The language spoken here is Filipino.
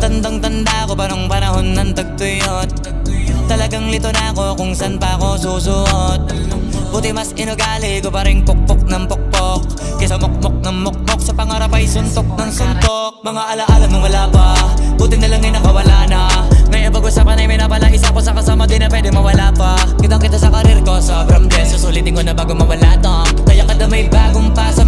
Tandang-tanda ko parang panahon ng tagtuyot. Talagang lito na ako kung saan pa ako susuot. Buti mas inugali ko pa rin pukpok ng pukpok. Kesa mukmok ng mukmok sa pangarap ay suntok ng suntok. Mga alaala nung wala pa Buti na lang ay nakawala na. Ngayon pag-usapan ay may napala isa ko sa kasama di na pwede mawala pa. Kitang kita sa karir ko sobrang blessed Susulitin ko na bago mawala tong Kaya kada may bagong pas